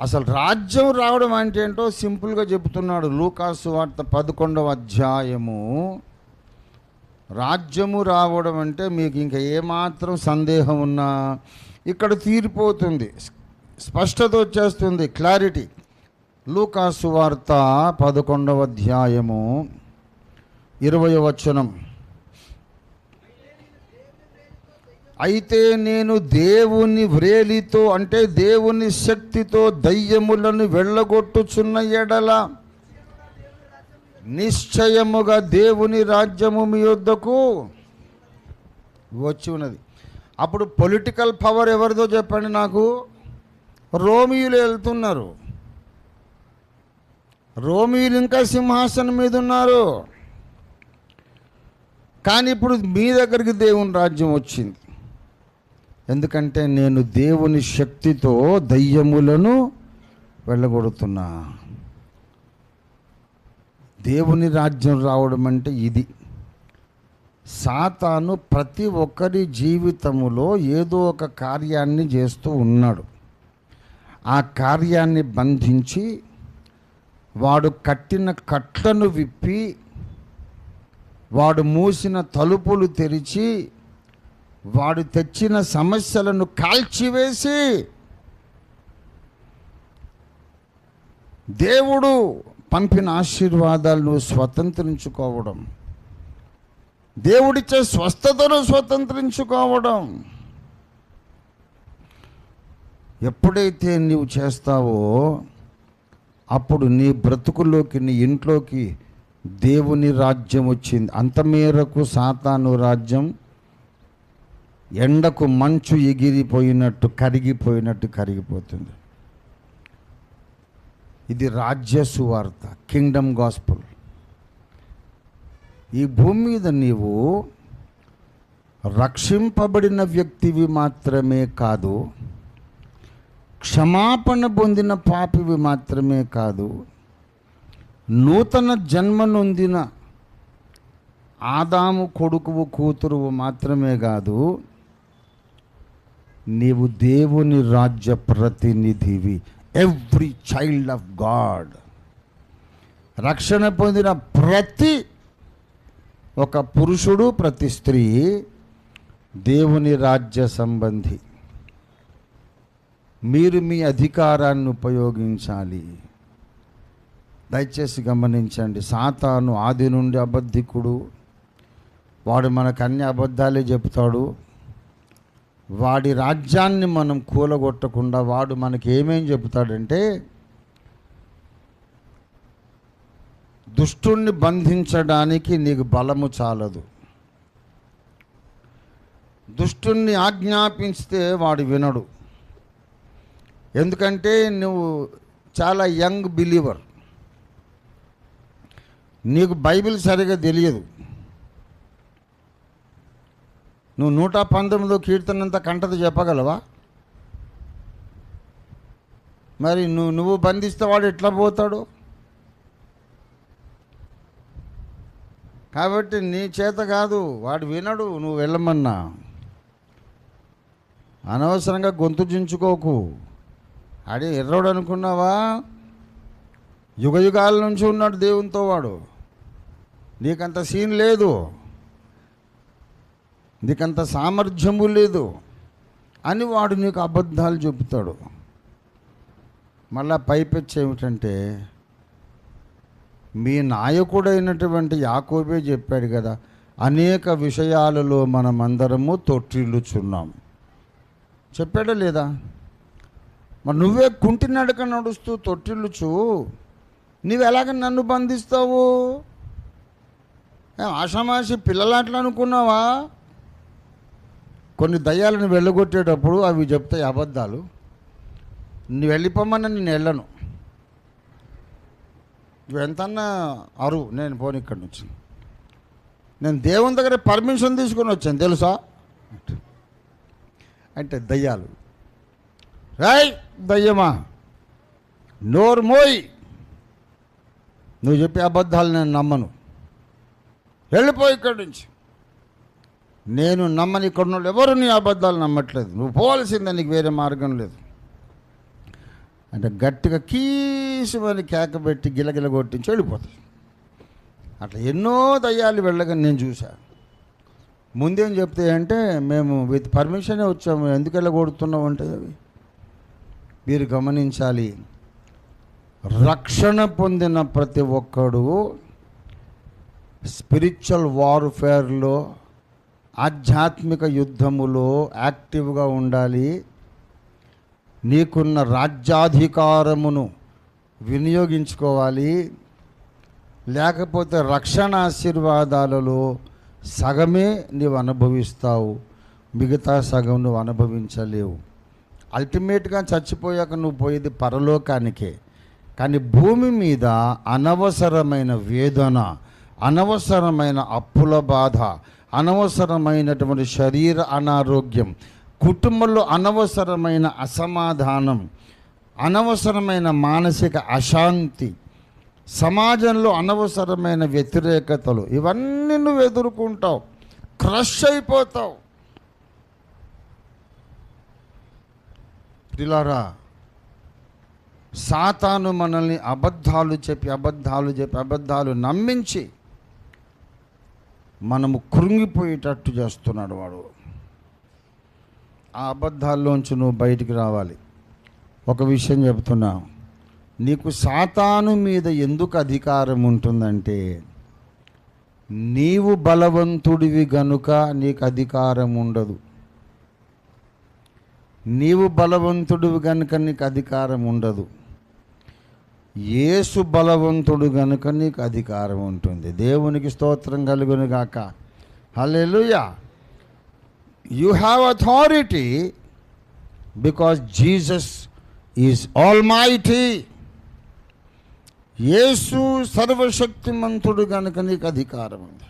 అసలు రాజ్యం రావడం అంటే ఏంటో సింపుల్గా చెబుతున్నాడు లూకాసు వార్త పదకొండవ అధ్యాయము. రాజ్యము రావడం అంటే మీకు ఇంకా ఏమాత్రం సందేహం ఉన్నా ఇక్కడ తీరిపోతుంది. స్పష్టత వచ్చేస్తుంది క్లారిటీ. లూకాసు వార్త పదకొండవ అధ్యాయము ఇరవై వచనం. అయితే నేను దేవుని వ్రేలితో అంటే దేవుని శక్తితో దయ్యములను వెళ్ళగొట్టుచున్న ఎడల నిశ్చయముగా దేవుని రాజ్యము మీ యొద్దకు వచ్చి ఉన్నది. అప్పుడు పొలిటికల్ పవర్ ఎవరిదో చెప్పండి నాకు. రోమియులు వెళ్తున్నారు. రోమియులు ఇంకా సింహాసనం మీద ఉన్నారు. కానీ ఇప్పుడు మీ దగ్గరికి దేవుని రాజ్యం వచ్చింది. ఎందుకంటే నేను దేవుని శక్తితో దయ్యములను వెళ్ళగొడుతున్నా. దేవుని రాజ్యం రావడం అంటే ఇది. సాతాను ప్రతి ఒక్కరి జీవితములో ఏదో ఒక కార్యాన్ని చేస్తూ ఉన్నాడు. ఆ కార్యాన్ని బంధించి వాడు కట్టిన కట్లను విప్పి వాడు మూసిన తలుపులు తెరిచి వాడు తెచ్చిన సమస్యలను కాల్చివేసి దేవుడు పంపిన ఆశీర్వాదాలను స్వతంత్రించుకోవడం దేవుడిచ్చే స్వస్థతను స్వతంత్రించుకోవడం. ఎప్పుడైతే నీవు చేస్తావో అప్పుడు నీ బ్రతుకులోకి నీ ఇంట్లోకి దేవుని రాజ్యం వచ్చింది. అంత మేరకు సాతాను రాజ్యం ఎండకు మంచు ఎగిరిపోయినట్టు కరిగిపోయినట్టు కరిగిపోతుంది. ఇది రాజ్య సువార్త కింగ్డమ్ గాస్పుల్. ఈ భూమి మీద నీవు రక్షింపబడిన వ్యక్తివి మాత్రమే కాదు క్షమాపణ పొందిన పాపివి మాత్రమే కాదు నూతన జన్మ నొందిన ఆదాము కొడుకువు కూతురువు మాత్రమే కాదు నీవు దేవుని రాజ్య ప్రతినిధివి ఎవ్రీ చైల్డ్ ఆఫ్ గాడ్ రక్షణ పొందిన ప్రతి ఒక పురుషుడు ప్రతి స్త్రీ దేవుని రాజ్య సంబంధి. మీరు మీ అధికారాన్ని ఉపయోగించాలి. దయచేసి గమనించండి సాతాను ఆది నుండి అబద్ధికుడు. వాడు మనకు అన్ని అబద్ధాలే చెప్తాడు. వాడి రాజ్యాన్ని మనం కూలగొట్టకుండా వాడు మనకి ఏమేం చెబుతాడంటే దుష్టుణ్ణి బంధించడానికి నీకు బలము చాలదు. దుష్టుణ్ణి ఆజ్ఞాపించితే వాడు వినడు. ఎందుకంటే నువ్వు చాలా యంగ్ బిలీవర్. నీకు బైబిల్ సరిగా తెలియదు. నువ్వు నూట పంతొమ్మిదో కీర్తనంత కంటది చెప్పగలవా? మరి నువ్వు నువ్వు బంధిస్తే వాడు ఎట్లా పోతాడు? కాబట్టి నీ చేత కాదు వాడు వినడు నువ్వు వెళ్ళమన్నా. అనవసరంగా గొంతు చించుకోకు. అడే ఎర్రోడు అనుకున్నావా? యుగయుగాల నుంచి ఉన్నాడు దేవునితో వాడు. నీకంత సీన్ లేదు. నీకంత సామర్థ్యము లేదు అని వాడు నీకు అబద్ధాలు చెబుతాడు. మళ్ళా పైపెచ్చి ఏమిటంటే మీ నాయకుడైనటువంటి యాకోబే చెప్పాడు కదా అనేక విషయాలలో మనమందరము తొట్టిల్లుచున్నాం. చెప్పాడా లేదా? మరి నువ్వే కుంటి నడక నడుస్తూ తొట్టిల్లుచు నువ్వు ఎలాగ నన్ను బంధిస్తావు? ఆషామాషి పిల్లలాట్లు అనుకున్నావా? కొన్ని దయ్యాలను వెళ్ళగొట్టేటప్పుడు అవి చెప్తాయి అబద్ధాలు. నువ్వు వెళ్ళిపోమని నేను వెళ్ళను. నువ్వు ఎంతన్నా అరువు నేను పోను ఇక్కడి నుంచి. నేను దేవుని దగ్గర పర్మిషన్ తీసుకొని వచ్చాను తెలుసా? అంటే. దయ్యాలు. రాయ్ దయ్యమా నోరు మోయ్. నువ్వు చెప్పే అబద్ధాలు నేను నమ్మను. వెళ్ళిపోయి ఇక్కడి నుంచి. నేను నమ్మని ఇక్కడ ఉన్న వాళ్ళు ఎవరు నీ అబద్ధాలు నమ్మట్లేదు. నువ్వు పోవాల్సిందే నీకు వేరే మార్గం లేదు. అంటే గట్టిగా కీసుమని కేక పెట్టి గిలగిల కొట్టించి వెళ్ళిపోతుంది అట్లా ఎన్నో దయ్యాలు వెళ్ళగా నేను చూశాను ముందేం చెప్తే అంటే మేము విత్ పర్మిషనే వచ్చాము. ఎందుకు వెళ్ళ కొడుతున్నాం అంటే అవి? మీరు గమనించాలి. రక్షణ పొందిన ప్రతి ఒక్కడు స్పిరిచువల్ వార్ఫేర్లో ఆధ్యాత్మిక యుద్ధములో యాక్టివ్గా ఉండాలి. నీకున్న రాజ్యాధికారమును వినియోగించుకోవాలి. లేకపోతే రక్షణ ఆశీర్వాదాలలో సగమే నీవు అనుభవిస్తావు. మిగతా సగం నువ్వు అనుభవించలేవు. అల్టిమేట్గా చచ్చిపోయాక నువ్వు పోయేది పరలోకానికే. కానీ భూమి మీద అనవసరమైన వేదన అనవసరమైన అప్పుల బాధ అనవసరమైనటువంటి శరీర అనారోగ్యం కుటుంబంలో అనవసరమైన అసమాధానం అనవసరమైన మానసిక అశాంతి సమాజంలో అనవసరమైన వ్యతిరేకతలు ఇవన్నీ నువ్వు ఎదుర్కొంటావు క్రష్ అయిపోతావు. ప్రిలారా సాతాను మనల్ని అబద్ధాలు చెప్పి అబద్ధాలు చెప్పి అబద్ధాలు నమ్మించి మనము కృంగిపోయేటట్టు చేస్తున్నాడు వాడు. ఆ అబద్ధాల్లోంచి నువ్వు బయటికి రావాలి. ఒక విషయం చెబుతున్నా నీకు సాతాను మీద ఎందుకు అధికారం ఉంటుందంటే నీవు బలవంతుడివి గనుక నీకు అధికారం ఉండదు. నీవు బలవంతుడివి గనుక నీకు అధికారం ఉండదు. యేసు బలవంతుడు గనుక నీకు అధికారం ఉంటుంది. దేవునికి స్తోత్రం కలుగును గాక. Hallelujah. You have authority because Jesus is all mighty యేసు సర్వశక్తిమంతుడు కనుక నీకు అధికారం ఉంది.